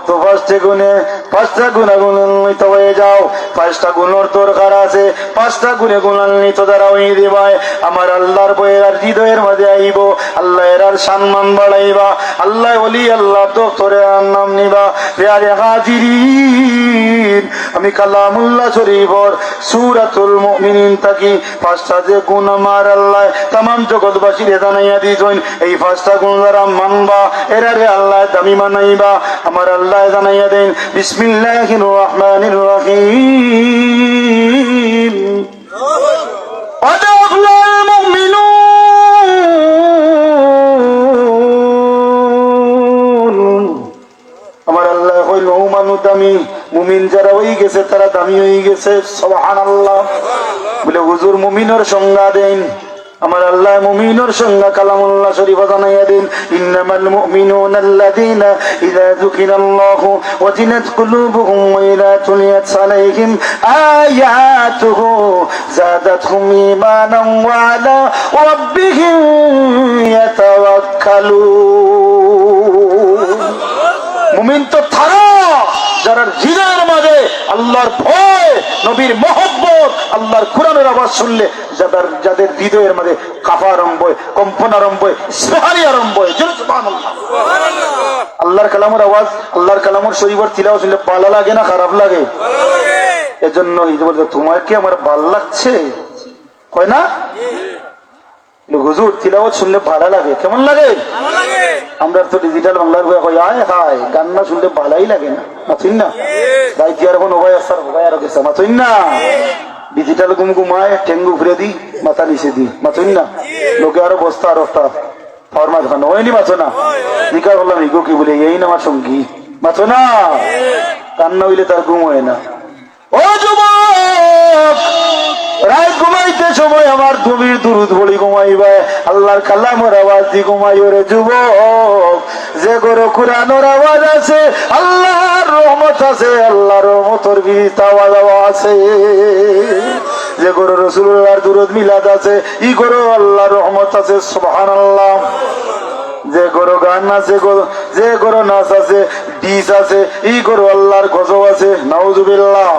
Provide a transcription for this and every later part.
পাঁচটা গুণে পাঁচটা গুণা গুণান্বিত হয়ে যাও। পাঁচটা গুণর দরকার আছে। পাঁচটা গুণে গুণান্বিত দ্বারা ওই দিবাই আমার আল্লাহর বইয়ের আর হৃদয়ের মাঝে আইব। আল্লাহ আর সম্মান বাড়াইবা। আল্লাহ বলি আল্লাহ দোস্তরে নাম নিবা। পেয়ারে হাজিরিন। আমি কালামুল্লাহ শরীফর সুরাতুল মুমিনিন থাকি। পাঁচটা যে গুণ আমার আল্লাহ তাম জগৎবাসীর জানাইয়া দিছেন, এই পাঁচটা গুণ দ্বারা মানবা, এরারে আল্লাহ দামি মানাইবা। আমার আল্লাহ জানাইয়া দেন বিসমিল্লাহির রহমানির রহিম قد أفلح المؤمنون আমার আল্লাহ হইল মানু দামি মুমিন যারা হয়ে গেছে তারা দামি হয়ে গেছে সবহান আল্লাহ বলে হুজুর মুমিনের সংজ্ঞা দেন আমার আল্লাহ মুমিনের সংজ্ঞা কালামুল্লাহ শরীফ জানাইয়া দিন, ইন্নামাল মুমিনুন আল্লাযীনা ইযা যুকিরাল্লাহু ওয়াজিলাত কুলুবুহুম ওয়া ইযা তুলিয়াত আলাইহিম আয়াতুহু যাদাতহুম ঈমানান ওয়া আলা রাব্বিহিম ইয়াতাওয়াক্কালুন। মুমিন তো তারা যারা হৃদয়ের মাঝে আল্লাহর ভয় নবীর মহব্বত আল্লাহর কোরআনের আওয়াজ শুনলে যাদের যাদের হৃদয়ের মাঝে কাফা আরম্ভ হয় কম্পন আরম্ভ হয় স্পেহারি আরম্ভ হয় আল্লাহর কালামের আওয়াজ আল্লাহর কালামের শরীফের তিলাও শুনলে ভালো লাগে না খারাপ লাগে? এজন্য বলতে তোমার কি আমার ভালো লাগছে? কয় না? হুজুর তিলাওয়াত শুনলে ভালো লাগে কেমন লাগে। আমরা তো ডিজিটাল বাংলার বই কই আয় হায় গান না শুনলে ভালাই লাগে না। মাথুন না? রাইতে আর কোন ওবাই আসার ওবাই আর গেছে মাথুন না? ডিজিটাল গুম গুমায় টেঙ্গু ঘুরে দি মাথা নিচে দি। মাথুন না? লোকে আরও বস্তা আর একটা ফরমাত খান ওইনি মাথো না জিজ্ঞাসা করলাম ইগো কি বলে? এই না আমার সঙ্গী। মাথো না? কান্না হইলে তার ঘুম হয় না। ও যুবক! রাত ঘুমাইতে সময় আমার তুমি দুরুদ বলি ঘুমাইবা। আল্লাহর কালামের আওয়াজ দি ঘুমাই ওরে যুবক। যে গরো কোরআনের আওয়াজ আছে, আল্লাহর রহমত আছে, আল্লাহর রহমতর বিহিত আওয়াজ আছে। যে গরো রসুল্লাহর দুরুদ মিলাদ আছে, ই গরো আল্লাহর রহমত আছে, সুবহানাল্লাহ। যে গরো গান আছে যে গরো নাচ আছে ডিস আছে এই গরো আল্লাহর গজব আছে, নাউজুবিল্লাহ।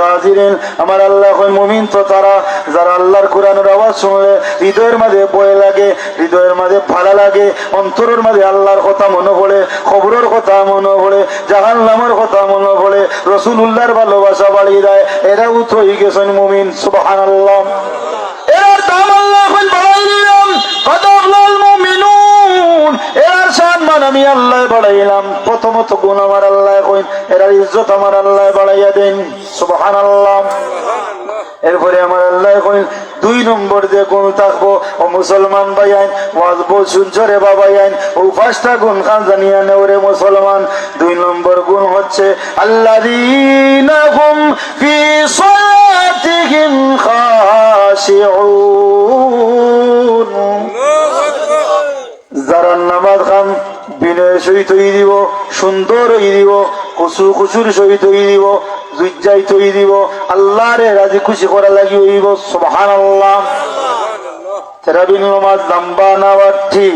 হাজিরিন আমার আল্লাহ মুমিন তো তারা, যারা আল্লাহর কোরআনের আওয়াজ শুনলে হৃদয়ের মাঝে বয়ে লাগে, হৃদয়ের মাঝে ভালো লাগে, অন্তরের মাঝে আল্লাহর কথা মনে পড়ে, খবরের কথা মনে পড়ে জাহান নামের কথা মনে পড়ে রসুল ভালোবাসা বাড়িয়ে দেয় এরাও তো গেছেন মুমিন সুবাহান আল্লাহ এর দাম আল্লাহ বাড়াই দিলাম কত মুমিনুন। সম্মান আমি আল্লাহ বাড়াইলাম, প্রথমত গুণ আমার আল্লাহ কইন এর ইজ্জত আমার আল্লাহ বাড়াইয়া দেন। সুবহানাল্লাহ। এরপরে আমার আল্লাহ কইন, দুই নম্বর যে গুণ থাকব, ও মুসলমান ভাইয়াইন ওয়াজ বল শুনছো রে বাবাইন ও পাঁচটা গুণ খান জানিয়া নেও রে মুসলমান। দুই নম্বর গুণ হচ্ছে, আল্লাযীনা সহিত হই দিব সুন্দর হই দিব কচু কচুর সহিত হই দিব জুজ্জাই তৈ দিব আল্লাহরে রাজি খুশি করা লাগি হইব সুবহান আল্লাহ তেরাবিন নমাজ লম্বা না বাঠি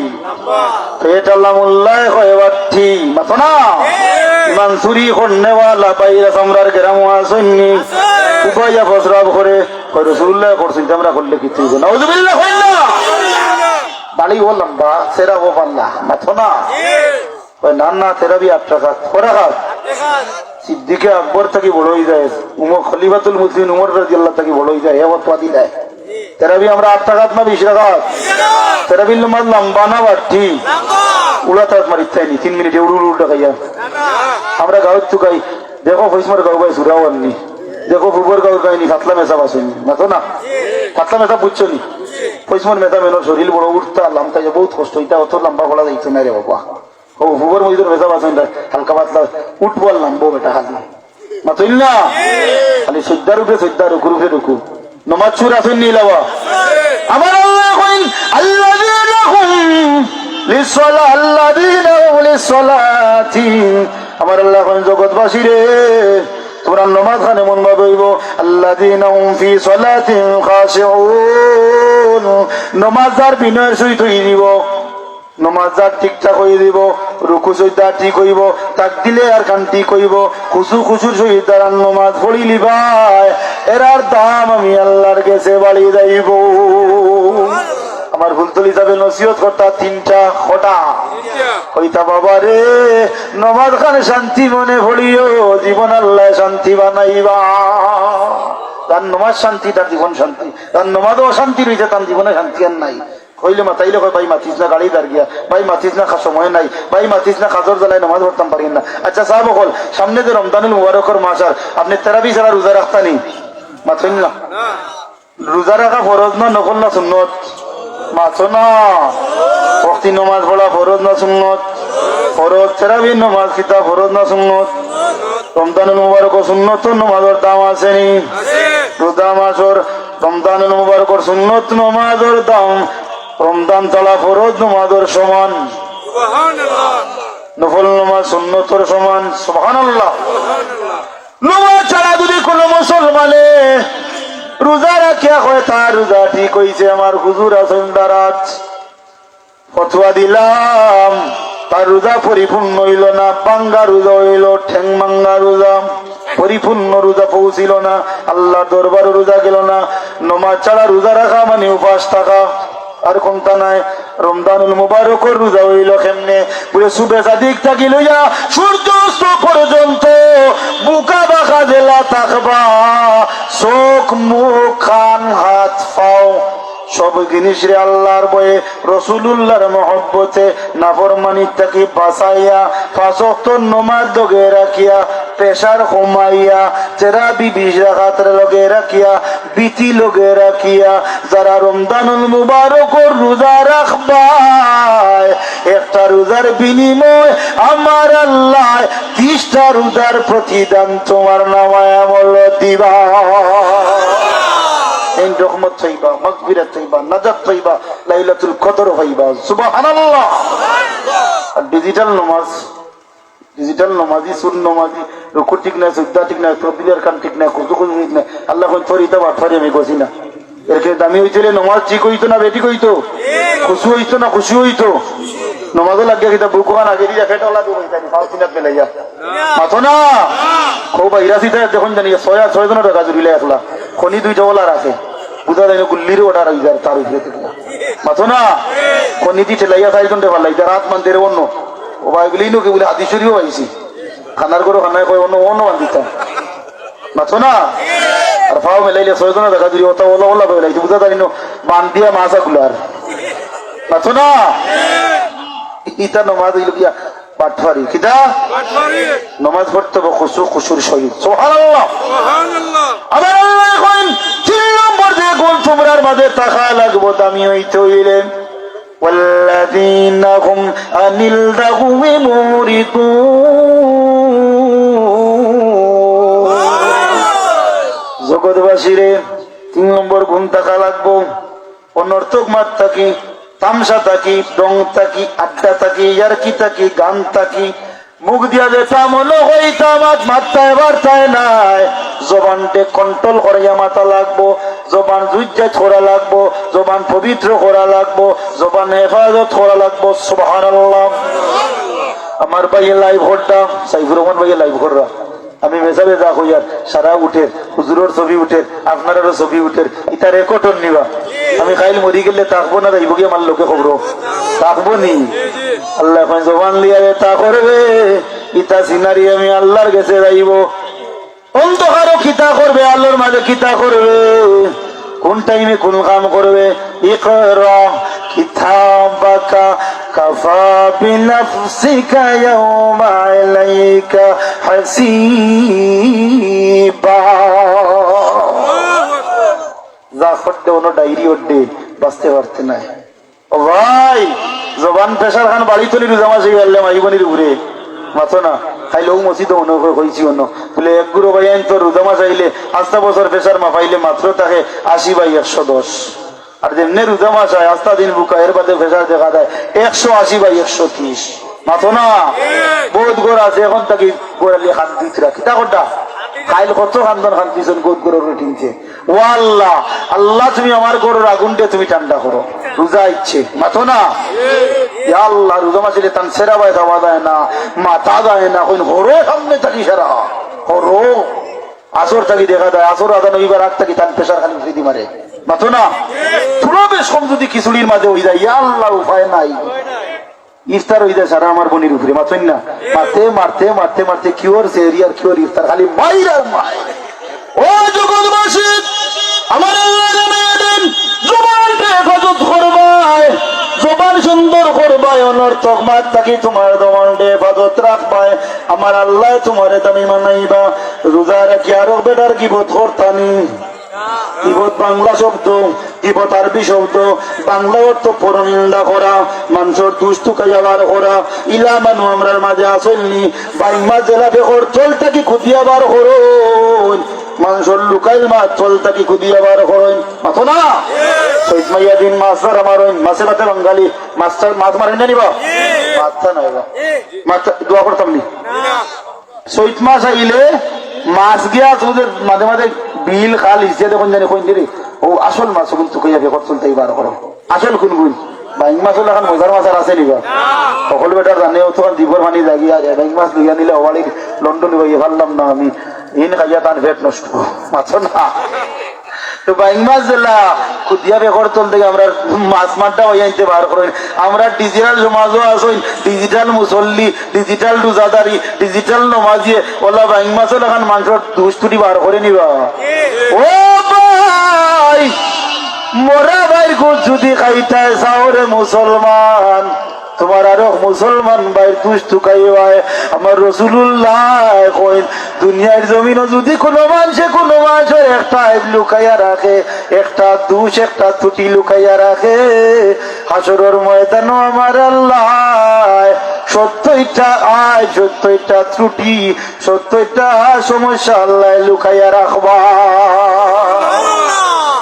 পেট আল্লাহ মুল্লায় হয় বাঠি মাথো না? ইমান চুরি কন্যাওয়ালা বাইরা সামরার আসন্নি। উপায়া ফসরাব করে কই রসুল্লাহ করছেন আমরা করলে কি তুই নাউজুবিল্লাহ হইল না। দাড়ি ও লম্বা সেরা ও পাল্লা মাথো না? ওই না না তেরা বি আট টাকা করা হাত সিদ্দিকে আকবর থাকি যায়, উমর থাকি যায় এবার পাতি দেয়। তেরা আমরা আট টাকাত না বিশ বিল লম্বা না তিন আমরা দেখো ফৈসমার গাঁও দেখো ফুবর গাঁর গাইনি কাতলা মেসা বাসনি মাথো না? কাতলা মেসা বুঝছ নি? পয়সমান মেধা মেনো শরীর বড় উঠতা লামতা বহুত কষ্ট এটা অত লম্বা গলা যাইতো না রে বাবা। ও হুবর মজুর মেধা বাসন হালকা পাতলা উঠবো আর লাম্বো বেটা হালি মাতইল না? খালি সদ্যা রূপে রুকু রূপে রুকু নমাজ আসেন নি লাবা আমার আল্লাহ কইন আল্লাযীনা হুম লিসসালা আল্লাযীনা হুম লিসসালাতি। আমার আল্লাহ কইন জগৎবাসী রে, তোমরা নমাজ খান এমন ভাবে হইব। আল্লাযীনা হুম ফি সালাতিন খাশিউন। নমাজ যার বিনয়ের সহিত হই দিব নমাজ যার ঠিকঠাক হয়ে দিব রুকু সৈদা ঠিক হইব তাক দিলে আর কান ঠিক হইব খুশু খুশুর সহিত দাঁড়ান নমাজ পড়িলি ভাই এরার দাম আমি আল্লাহর কাছে বাড়ি যাইব আমার হুলতলি যাবে নসিহত করতা তিনটা খটা। হইতা বাবা রে নমাজ খান শান্তি মনে ভরিও জীবন আল্লাহ শান্তি বানাইবা। তার নমাজ শান্তি তার জীবন শান্তি। তার নমাজও অশান্তি রয়েছে তার জীবনে শান্তি আর নাই। কইলে মাতাইলে কয় ভাই মাতিস না গাড়ি দাঁড় গিয়া ভাই মাতিস না সময় নাই ভাই মাতিস না খাজর জ্বালায় নমাজ পড়তাম পারি না। আচ্ছা সাহেব বকল সামনে যে রমজানুল মুবারকর মাস আর আপনি তেরাবি ছাড়া রোজা রাখতানি মাথইন না। রোজা রাখা ফরজ না নকল না সুন্নত? মাথো না। ভক্তি নমাজ পড়া ফরজ না সুন্নত? ফরজ তেরাবি নমাজ কিতা ফরজ না সুন্নত? রমজানুল মুবারক সুন্নত নমাজের দাম আসেনি রোজা মাসর রমজানুল মুবারকর সুন্নত নমাজের দাম রমজান চলা ফরজ নমাজের সমান। নফল নমাজ সুন্নতর সমান সুবহানাল্লাহ। নমাজ ছাড়া যদি কোন মুসলমানে রোজা রাখিয়া হয় তার রোজা ঠিক হইছে। আমার হুজুর আছেন দারাজ। ফতুয়া দিলাম তার রোজা পরিপূর্ণ হইল না। বাঙ্গা রোজা হইল ঠেং মাঙ্গা রোজা। পরিপূর্ণ রোজা পৌঁছিল না। আল্লাহ দরবার রোজা গেল না। নমাজ ছাড়া রোজা রাখা মানে উপাস থাকা। আর ক্ষমতা নাই? রমদানুল মুবারকর রোজা হইল কেমনে? বলে, সুবে সাদিক থাকি লইয়া সূর্য অস্ত পর্যন্ত বুকা বাঁকা জেলা থাকবা। চোখ, মুখ, কান, হাত, পাও সব জিনিস রে আল্লাহর বয়ে রসুলুল্লাহর মহব্বতে নাফরমানি তাকে বাঁচাইয়া ফাঁসক্ত নমাজ দগে রাখিয়া, পেশার কমাইয়া চেরা বিবিশ রাখাতের লগে রাখিয়া, বিতি লগে রাখিয়া, যারা রমজানুল মুবারকর রোজা রাখবায়, একটা রোজার বিনিময় আমার আল্লাহ ত্রিশটা রোজার প্রতিদান তোমার নামায় আমল দিবা। এই রহমত চাইবা মকবিরাত চাইবা, নাজাত চাইবা, লাইলাতুল কদর হইবা, সুবহানাল্লাহ। আর ডিজিটাল নমাজ ডিজিটাল নমাজি সুন নমাজি রুকু ঠিক নাই সুদ্দা ঠিক নাই তবিলের কান ঠিক নাই কুজু কুজু ঠিক নাই, আল্লাহ কোন ফরিতা বাটফারি আমি কইছি না। এরকে দামি হইছিলে, নমাজ ঠিক হইতো না বেটি কইতো খুশি হইতো না, খুশি হইতো? নমাজও লাগিয়া কিতা বুকু খান, আগে দিয়া খেটা লাগবে কইতানি ফাউ সিনাত বেলাইয়া। মাথো না? খুব বাইরা সিটা দেখুন জানি, ছয় ছয় জনের টাকা জুড়িলে একলা। খনি দুইটা ওলা রাখে বুঝা যায় গুল্লির ওটা রাখি যায় তার উপরে থেকে মাথো না? দি ঠেলাইয়া চাইজন রে ভালো লাগছে রাত মানতে রে অন্য। ও ভাই গুলি নো বলে? আদিশরিও আইছি খানার করে খানায় কয় অন্য অন্য মাথো না? আর ফাও মেলাইলে ছয় জনের টাকা জুড়ি ওটা ওলা ওলা বেলাইছে। বুঝা যায় না মান দিয়া মাছা গুলার মাথো না? ইতা নমাজ হইল গিয়া পাঠফারি কিতা? নমাজ পড়তে হবে খুশু খুশুর আমার আল্লাহ এখন যে গুণ তোমরার মাঝে টাকা লাগবো দামি হইতে হইলে والذين هم عن اللغو معرضون জগৎবাসীরে তিন নম্বর গুণ টাকা লাগবো অনর্থক মাত থাকি তামসা থাকি ডং থাকি আড্ডা থাকি ইয়ারকি থাকি গান থাকি মুখ দিয়া যেটা মনে হইতা মাত মাত্রায় বার্তায় নাই জবানটে কন্ট্রোল করিয়া মাথা লাগবো জবান জুজ্জা ছোড়া লাগবো, জবান পবিত্র করা লাগবো, জবান হেফাজত করা লাগবো, সুবহানাল্লাহ। আমার ভাইয়ের লাইভ ঘরটা, সাইফুর রহমান ভাইয়ের লাইভ ঘররা আমি মেসাবে যা হইয়ার সারা উঠের, হুজুরের ছবি উঠের আপনারও ছবি উঠের ইটা রেকর্ড নিবা। আমি খাইল মরি গেলে তাকবো না যাইব কি আমার লোকে খবর তাকবো নি। আল্লাহ জবান লিয়ারে তা করবে ইটা সিনারি আমি আল্লাহর কাছে যাইব। অন্ধকারও কিতা করবে, আলোর মাঝে কিতা করবে। কোন টাইমে কোন কাম করবে? ইকরা কিতাবাকা ডায়েরি ওড্ডে বাঁচতে পারতে নাই। ও ভাই, জবান পেশার খান বাড়ি তুলি রোজামা সেই আল্লাহ মাইবনির ঘুরে। মাথো না। খাইলেও মসজিদ মনে হয়েছি অন্য। বলে, এক গুরু ভাই, আইন তো রোজামা চাইলে আস্তা বছর পেশার মা পাইলে মাত্র তাকে আশি বাই একশো দশ। আর যেমনি রোজামা চায় আস্তা দিন বুকা, এর বাদে পেশার দেখা দেয়, একশো আশি বাই একশো ত্রিশ। মাথো না? বহুত গোর আছে, এখন তাকে গোড়ালি হাত দিতে রাখি। তা কোনটা খাইল কত খান্দন খান দিয়েছেন গোদ গরুর টিনছে। ও আল্লাহ আল্লাহ তুমি আমার গরুর আগুনটা তুমি ঠান্ডা করো। রোজা ইচ্ছে। মাথো না? আল্লাহ, রোজা মাসিলে তান সেরা বাই খাওয়া যায় না, মাথা যায় না কোন হরো সামনে থাকি সেরা। হরো আসর থাকি দেখা যায়, আসর আদান হইবার আগ থাকি তান পেশার খালি ফ্রিদি মারে। মাথো না? পুরো বেশ কম যদি খিচুড়ির মাঝে হয়ে যায় আল্লাহ, উপায় নাই। ইফতার হয়ে যায় সারা আমার বোনের উপরে না? মারতে মারতে মারতে মারতে কিওর সেরি আর কিওর ইফতার খালি মাইর মাই ও জগৎবাসী, আমার আল্লাহ হেফাজত করবাই জবান সুন্দর করবাই অনর্থক মাত থাকি তোমার জবানকে হেফাজত রাখবাই আমার আল্লাহ তোমার দামি মানাইবা, রোজা রাখি আরও বেটার কিবোধ করতানি কিবত বাংলা শব্দ কিবত আরবি শব্দ, বাংলা অর্থ পরনিন্দা করা, মানুষের দুস্তু কাইয়াবার করা। ইলা মানু আমরার মাঝে আসলনি বাইমা জেলা বেকর চলটা কি খুদিয়াবার করুন। মানুষের লুকাইল মাছ চলটা কি খুদিয়াবার করুন। মাথো না? মাইয়া দিন মাছটার আমার ওই মাছে মাথে বাঙালি মাছটার মাছ মারেন না নিবা? মাছটা নাই মাছটা দোয়া করতাম নি। চৈত মাস আহিলে মাছ গিয়া তোদের মাঝে মাঝে বিল খাল ইসে দেখুন জানি কোন দিলি ও আসল মাছ ওগুন চুকাইয়া বেকর চলতে বার করো। আসল কোন গুণ। বাইং মাছ হলে এখন মজার মাছ আর আছে নিবা। সকল বেটার জানে তখন দ্বীপর পানি জাগিয়া যায় বাইং মাছ লইয়া নিলে হওয়ালি লন্ডন গিয়ে পারলাম না আমি। ইন খাইয়া তান ভেট নষ্ট। মাছ না। তো বাইং মাছ দিলা খুদিয়া বেকর চল থেকে আমরা মাছ মাঠটা হয়ে আনতে বার করেন। আমরা ডিজিটাল সমাজও আসইন ডিজিটাল মুসল্লি ডিজিটাল রোজাদারি ডিজিটাল নমাজিয়ে ওলা বাইং মাছও লাগান মানুষের দুষ্টুটি বার করে নিবা। ও ভাই মোরা ভাই যদি খাইতায় সাহরে মুসলমান। তোমার আরও মুসলমান ভাই দুষ্টু খাইবাই আমার রসুল্লাহ কইন, দুনিয়ার জমিনও যদি কোনো মানুষে কোনো মানুষের একটা আইব লুকাইয়া রাখে, একটা দুষ, একটা ত্রুটি লুকাইয়া রাখে, হাসরের ময়দানও আমার আল্লাহ। সত্যইটা আয় সত্যইটা ত্রুটি সত্যইটা সমস্যা আল্লাহ লুকাইয়া রাখবা।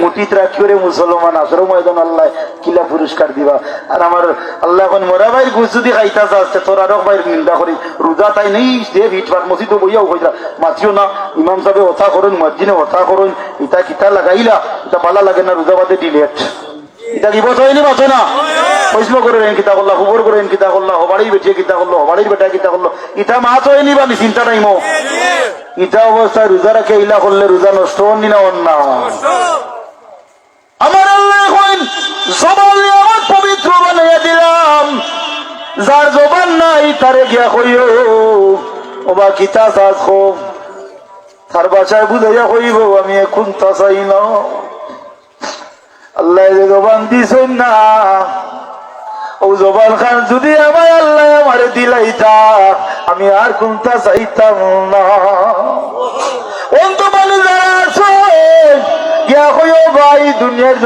মুটিত রাখিও রে মুসলমান আসরো ময়দান আল্লাহ কিলা পুরস্কার দিবা। আর আমার আল্লাহ এখন মোরা ভাইয়ের গুছ যদি খাইতা যাচ্ছে তোর আরও ভাইয়ের নিন্দা করি রোজা তাই নেই, যে ভিট পাট মসজিদ বইয়াও কইরা মাতিও না, ইমাম সাহেব হতা করুন, মসজিদে হতা করুন, ইটা কিতা লাগাইলা এটা ভালো লাগে না, রোজা বাদে ডিলেট এটা কি বছর হয়নি বাঁচো না? পয়সা করে রেন কিতা করলা খবর করে রেন কিতা করলা হবাড়ির বেটিয়ে কিতা করল হবাড়ির বেটা কিতা করল ইটা মাছ হয়নি বা চিন্তা নাই মো। ইটা অবস্থায় রোজা রাখে ইলা করলে রোজা নষ্ট না অন্যা আমার আল্লাহ জবান আমার পবিত্র বানিয়ে দিলাম। যার জবান নাই, তারে গিয়া কইও ওবা কিতা চাষ খুব তার বাসায় বুঝাইয়া কইব, আমি এখন তা চাই না। আল্লাহ জবান না জবান খান, যদি আল্লাহ দিলাইতা, আমি আর কোনটা চাইতাম না। ভাই, দুনিয়ার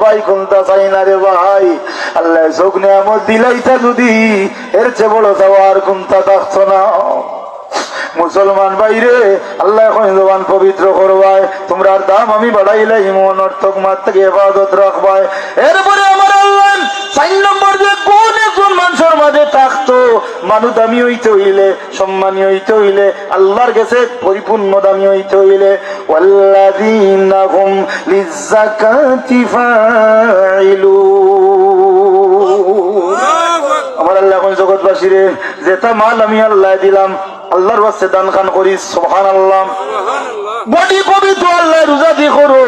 ভাই চাই না রে আল্লাহ মুসলমান বাইরে আল্লাহ এখন পবিত্র করবায়, তোমরা দাম আমি বাড়াইলে ইমন অর্থক মাত্রাকে হেফাজত রাখবাই এরপরে আমার আল্লাহ নম্বর যে কোন একজন মানুষের মাঝে থাকতো মানুষ দামি হইতে হইলে, সম্মানী হইতে হইলে, আল্লাহর কাছে পরিপূর্ণ দামি হইতে হইলে আমার আল্লাহ এখন জগৎবাসী রে, যেটা মাল আমি আল্লাহ দিলাম, আল্লাহর বাস্তে দান খান করি সোহান আল্লাহ বডি পবিত্র, আল্লাহ রোজা দি করুন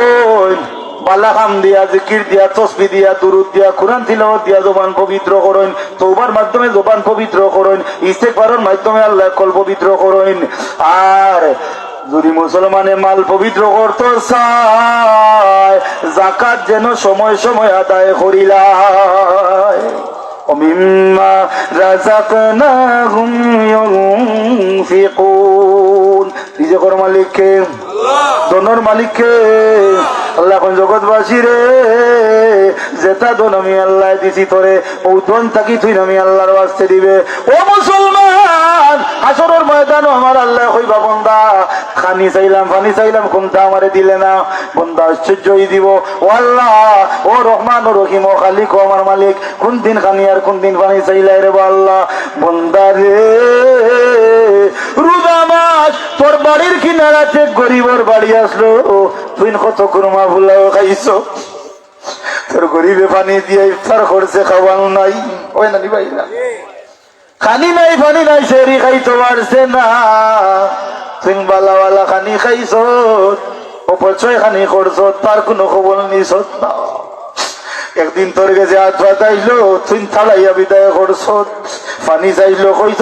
বালা খাম দিয়া জিকির দিয়া তসবি দিয়া দুরুদ দিয়া কোরআন তিলাওয়াত দিয়া জবান পবিত্র করুন তৌবার মাধ্যমে জবান পবিত্র করুন ইস্তেকবারের মাধ্যমে আল্লাহ কল পবিত্র করুন আর যদি মুসলমানে মাল পবিত্র করত চায় জাকাত যেন সময় সময় আদায় করিলায় ومما رزقناهم ينفقون রিজেকর মালিককে দনের মালিককে আল্লাহ এখন জগৎবাসী রে। যেটা দন আমি আল্লাহ দিছি তোরে ও দন থাকি তুই আমি আল্লাহর বাস্তে দিবে। ও মুসলমান আসরের ময়দান আমার আল্লাহ হইবা বন্দা। খানি চাইলাম পানি চাইলাম কোনটা আমারে দিলে না। বন্দা আশ্চর্যই দিব। ও আল্লাহ, ও রহমান ও রহিম, ও খালিক, ও আমার মালিক। কোন দিন খানি আর কোন দিন পানি চাইলাই রে আল্লাহ। বন্দা রে। তোর বাড়ির কিনারাতে গরিবর বাড়ি আসলো তুই কত কুরমা ভুলাও খাইছো? তোর গরিবে পানি দিয়ে ইফতার করছে, খাওয়ানো নাই। ওই ভাই না। খানি নাই, পানি নাই, সেরি না। তুই বালাওয়ালা খানি খাইছ, অপচয় খানি তার কোনো খবর নিছ না। একদিন তোর কাছে হাত পাতাইলো তুই থালাইয়া বিদায় করছ। পানি চাইলো, কইছ